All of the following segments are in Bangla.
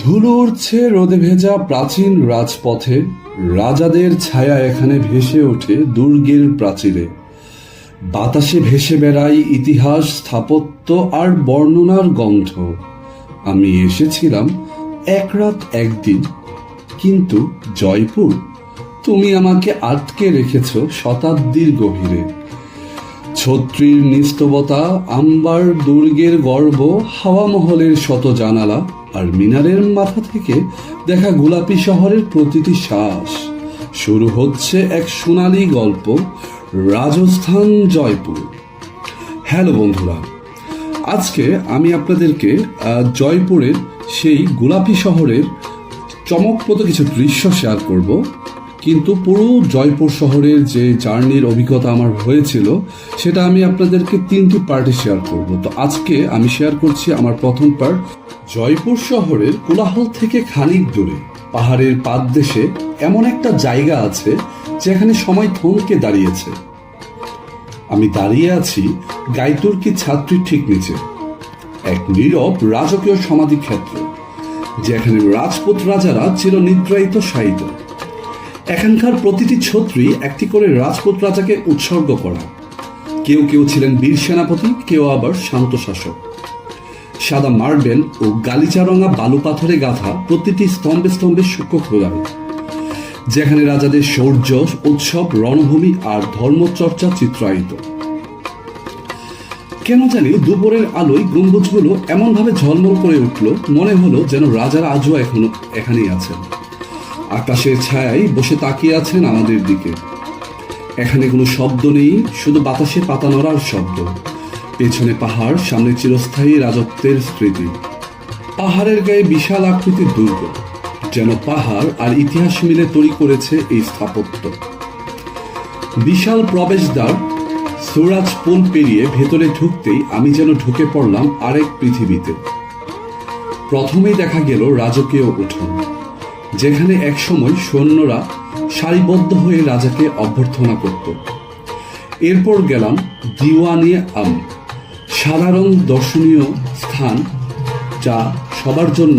ধুলো উঠছে রোদে ভেজা প্রাচীন রাজপথে। রাজাদের ছায়া এখানে ভেসে ওঠে দুর্গের প্রাচীরে। বাতাসে ভেসে বেড়াই ইতিহাস, স্থাপত্য আর বর্ণনার গন্ধ। আমি এসেছিলাম এক রাত একদিন, কিন্তু জয়পুর, তুমি আমাকে আটকে রেখেছ শতাব্দীর গভীরে। ছত্রীর নিস্তবতা, আম্বার দুর্গের গর্ব হাওয়া মহলের শত জানালা আর মিনারের মাথা থেকে দেখা গোলাপি শহরের প্রতিটি শ্বাস। শুরু হচ্ছে এক সোনালি গল্প, রাজস্থান, জয়পুর। হ্যালো বন্ধুরা, আজকে আমি আপনাদেরকে জয়পুরের সেই গোলাপি শহরের চমকপ্রদ কিছু দৃশ্য শেয়ার করব। কিন্তু পুরো জয়পুর শহরের যে জার্নির অভিজ্ঞতা আমার হয়েছিল, সেটা আমি আপনাদেরকে তিনটি পার্টে শেয়ার করব। তো আজকে আমি শেয়ার করছি আমার প্রথম পার্ট জয়পুর শহরের কোলাহল থেকে খানিক দূরে, পাহাড়ের পাদদেশে এমন একটা জায়গা আছে, যেখানে সময় থমকে দাঁড়িয়েছে। আমি দাঁড়িয়ে আছি গাইতুর্কি ছাত্রীর ঠিক নিচে, এক নীরব রাজকীয় সমাধি ক্ষেত্র যেখানে রাজপুত রাজারা চির নিদ্রায়িত শায়িত। এখানকার প্রতিটি ছত্রী একটি করে রাজপুত রাজাকে উৎসর্গ করা। কেউ কেউ ছিলেন বীর সেনাপতি, কেউ আবার শান্ত শাসক। সাদা মার্বেল ও গালিচারঙা বালু পাথরে গাঁথা প্রতিটি স্তম্ভে স্তম্ভে সূক্ষ্ম খোদাই যেখানে রাজাদের শৌর্য, উৎসব, রণভূমি আর ধর্মচর্চা চিত্রায়িত। কেন জানি দুপুরের আলোয় গম্বুজগুলো এমনভাবে ঝলমল করে উঠল, মনে হলো যেন রাজারা আজও এখনও এখানেই আছেন। আকাশের ছায়ায় বসে তাকিয়ে আছেন আমাদের দিকে। এখানে কোনো শব্দ নেই, শুধু বাতাসে পাতা নড়ার শব্দ। পেছনে পাহাড়, সামনে চিরস্থায়ী রাজত্বের স্মৃতি। পাহাড়ের গায়ে বিশাল আকৃতির দুর্গ, যেন পাহাড় আর ইতিহাস মিলে তৈরি করেছে এই স্থাপত্য। বিশাল প্রবেশদ্বার, সুরাজ পুল পেরিয়ে ভেতরে ঢুকতেই আমি যেন ঢুকে পড়লাম আরেক পৃথিবীতে। প্রথমেই দেখা গেল রাজকীয় উঠোন। যেখানে একসময় সৈন্যরা সারিবদ্ধ হয়ে রাজাকে অভ্যর্থনা করত। এরপর গেলাম দিওয়ানিয়ে আম, সাধারণ দর্শনীয় স্থান যা সবার জন্য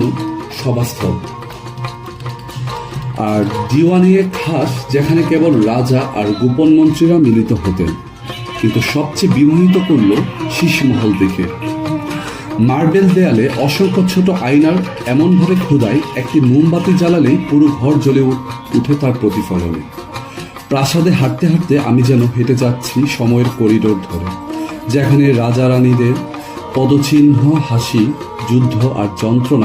সভাস্থল। আর দিওয়ানিয়ে খাস যেখানে কেবল রাজা আর গোপন মন্ত্রীরা মিলিত হতেন, কিন্তু সবচেয়ে বিমোহিত করল শীষমহল দেখে। মার্বেল দেয়ালে অসংখ্য ছোট আয়নার এমনভাবে খোদাই একটি মোমবাতি জ্বালালেই পুরো ঘর জ্বলে উঠে তার প্রতিফলনে। প্রাসাদে হাঁটতে হাঁটতে আমি যেন হেঁটে যাচ্ছি সময়ের করিডোর ধরে, যেখানে রাজা রানীদের পদচিহ্ন, হাসি, যুদ্ধ আর যন্ত্রণা